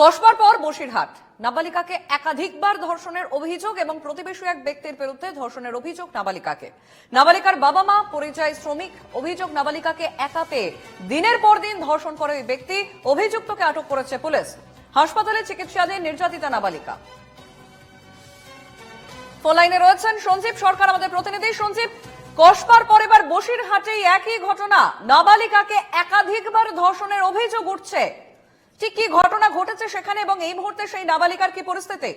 কসবার পর বসিরহাট। নাবালিকাকে একাধিকবার ধর্ষণের অভিযোগ এবং প্রতিবেশী এক ব্যক্তির বিরুদ্ধে ধর্ষণের অভিযোগ নাবালিকাকে। নাবালিকার বাবা মা পরিচয় শ্রমিক, অভিযোগ নাবালিকাকে একা পেয়ে দিনের পর দিন ধর্ষণ করে ওই ব্যক্তি, অভিযুক্তকে আটক করেছে পুলিশ। হাসপাতালে চিকিৎসাধীন নির্যাতিতা নাবালিকা। ফোন লাইনে রয়েছেন সঞ্জীব সরকার, আমাদের প্রতিনিধি। সঞ্জীব, কসবার পর এবার বসিরহাটেই একই ঘটনা। নাবালিকাকে একাধিকবার ধর্ষণের অভিযোগ উঠছে। ঠিক কি ঘটনা ঘটেছে সেখানে এবং এই মুহূর্তে সেই নাবালিকার কি পরিস্থিতি?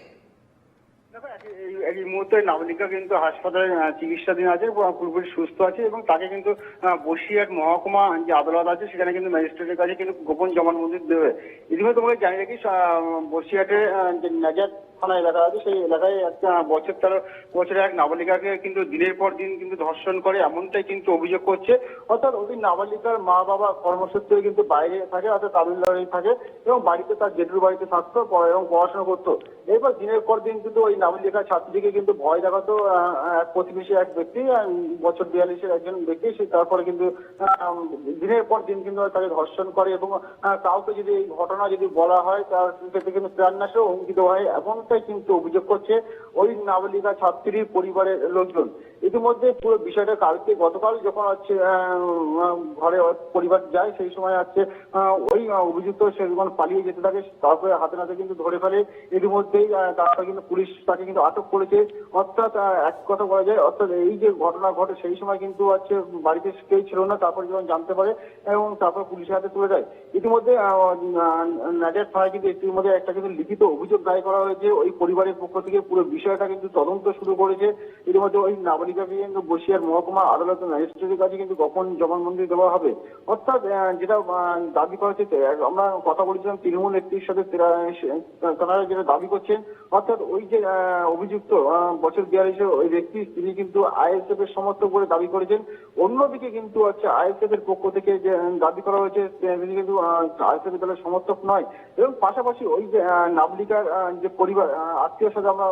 এই- মুহূর্তে নাবালিকা কিন্তু হাসপাতালে চিকিৎসাধীন আছে পুরোপুরি সুস্থ আছে এবং তাকে কিন্তু বসিরহাট মহকুমা যে আদালত আছে, সেখানে কিন্তু ম্যাজিস্ট্রেটের কাছে কিন্তু গোপন জবানবন্দি দেবে। ইতিমধ্যে তোমাকে জানিয়ে রাখি বসিরহাটে যে নাজার থানা এলাকা আছে, সেই এলাকায় একটা বছর তেরো বছরের এক নাবালিকাকে কিন্তু দিনের পর দিন কিন্তু ধর্ষণ করে, এমনটাই কিন্তু অভিযোগ করছে। অর্থাৎ ওই নাবালিকার মা বাবা কর্মসূত্রে কিন্তু বাইরে থাকে, অর্থাৎ তামিলনাড়ু থাকে, এবং বাড়িতে তার জেঠুর বাড়িতে থাকতো এবং পড়াশোনা করতো। এরপর দিনের পর দিন কিন্তু ওই নাবালিকা ছাত্রীকে কিন্তু ভয় দেখাতো এক প্রতিবেশী এক ব্যক্তি বছর বিয়াল্লিশের একজন ব্যক্তি, সে তারপরে কিন্তু দিনের পর দিন কিন্তু তাকে ধর্ষণ করে, এবং কাউকে যদি এই ঘটনা যদি বলা হয়, তার ক্ষেত্রে কিন্তু প্রাণনাশেও দেওয়া হয় এমনটাই কিন্তু অভিযোগ করছে ওই নাবালিকা ছাত্রীর পরিবারের লোকজন। ইতিমধ্যে পুরো বিষয়টা কালকে গতকাল যখন হচ্ছে ঘরে পরিবার যায়, সেই সময় হচ্ছে ওই অভিযুক্ত সে পালিয়ে যেতে থাকে, তারপরে হাতে নাতে কিন্তু ধরে ফেলে। ইতিমধ্যেই তারপরে কিন্তু পুলিশ তাকে কিন্তু আটক করেছে। অর্থাৎ এক কথা বলা যায়, অর্থাৎ এই যে ঘটনা ঘটে, সেই সময় কিন্তু হচ্ছে, বাড়িতে কেউ ছিল না, তারপর যখন জানতে পারে, এবং তারপর পুলিশের হাতে তুলে দেয়। ইতিমধ্যে নাজার থানায় কিন্তু ইতিমধ্যে একটা কিন্তু লিখিত অভিযোগ দায়ের করা হয়েছে। ওই পরিবারের পক্ষ থেকে পুরো বিষয়টা কিন্তু তদন্ত শুরু করেছে। ইতিমধ্যে ওই নাবালিকাকে কিন্তু বসিয়ার মহকুমা আদালত ম্যাজিস্ট্রেটের কাছে কিন্তু গোপন জবানবন্দি দেওয়া হবে। অর্থাৎ যেটা দাবি করা হচ্ছে আমরা কথা বলেছিলাম, তৃণমূল নেত্রীর সাথে তারা যেটা দাবি করছেন, অর্থাৎ ওই যে অভিযুক্ত বছর বিয়াল্লিশের ওই ব্যক্তি, তিনি কিন্তু আইএসএফ এর সমর্থক বলে দাবি করেছেন। অন্যদিকে কিন্তু হচ্ছে আইএসএফ এর পক্ষ থেকে যে, দাবি করা হয়েছে তিনি কিন্তু আইএসএফ দলের সমর্থক নয়। এবং পাশাপাশি ওই যে নাবলিকার যে পরিবার আত্মীয় সাথে আমরা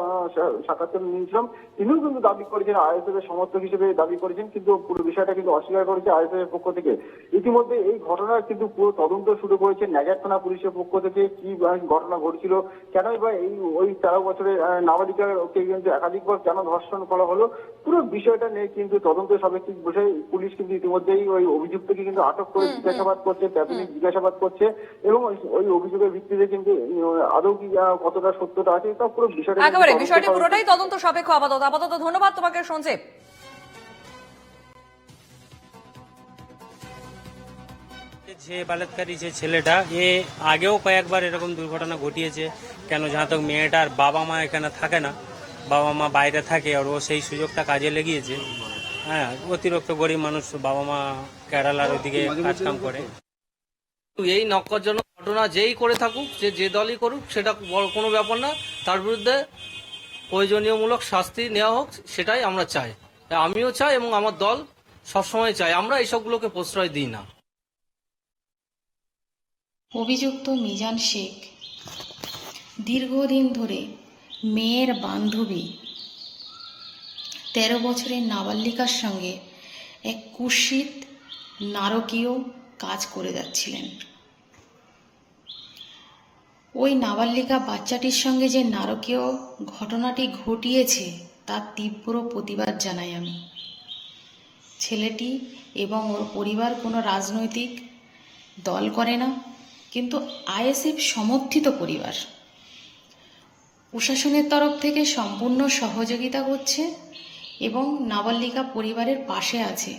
সাক্ষাৎকার নিয়েছিলাম। তিনিও কিন্তু দাবি করেছেন আইএসএফ এর সমর্থক হিসেবে দাবি করেছেন কিন্তু পুরো বিষয়টা কিন্তু অস্বীকার করেছে আইএসএফ এর পক্ষ থেকে। ইতিমধ্যে এই ঘটনার কিন্তু পুরো তদন্ত শুরু করেছে নাজার থানা পুলিশের পক্ষ থেকে কি ঘটনা ঘটছিল কেনই বা এই ওই তেরো বছরের নাবালিকাকে কিন্তু একাধিকবার কেন ধর্ষণ করা হলো পুরো বিষয়টা নিয়ে কিন্তু তদন্ত সাপেক্ষিক বিষয় পুলিশ কিন্তু ইতিমধ্যেই ওই অভিযুক্তকে কিন্তু আটক করে জিজ্ঞাসাবাদ করছে প্রাথমিক জিজ্ঞাসাবাদ করছে এবং ওই- অভিযোগের ভিত্তিতে কিন্তু আদৌ কি কতটা সত্যতা আছে তা পুরো বিষয়টা পুরোটাই তদন্ত সাপেক্ষ আপাতত। আপাতত ধন্যবাদ তোমাকে সঞ্জীব। যে বালাৎকারী যে ছেলেটা এ আগেও কয়েকবার এরকম দুর্ঘটনা ঘটিয়েছে। কেন যাহা তক মেয়েটার বাবা মা এখানে থাকে না। বাবা মা বাইরে থাকে আর ও সেই সুযোগটা কাজে লেগিয়েছে। হ্যাঁ অতিরিক্ত গরিব মানুষ বাবা মা কেরালার ওইদিকে কাজকাম করে। এই নক্করজনক ঘটনা যেই করে থাকুক যে যে দলই করুক সেটা বড় কোনো ব্যাপার না। তার বিরুদ্ধে প্রয়োজনীয়মূলক শাস্তি নেওয়া হোক, সেটাই আমরা চাই। আমিও চাই এবং আমার দল সবসময় চাই আমরা এইসবগুলোকে প্রশ্রয় দিই না। অভিযুক্ত মিজান শেখ, দীর্ঘদিন ধরে মেয়ের বান্ধবী, তেরো বছরের নাবালিকার সঙ্গে এক কুৎসিত, নারকীয় কাজ করে যাচ্ছিলেন। ওই নাবালিকা বাচ্চাটির সঙ্গে যে নারকীয় ঘটনাটি ঘটিয়েছে তার তীব্র প্রতিবাদ জানাই আমি। ছেলেটি এবং ওর পরিবার কোনো রাজনৈতিক দল করে না, কিন্তু আইএসএফ সমর্থিত পরিবার। প্রশাসনের তরফ থেকে সম্পূর্ণ সহযোগিতা করছে এবং নাবালিকা পরিবারের পাশে আছে।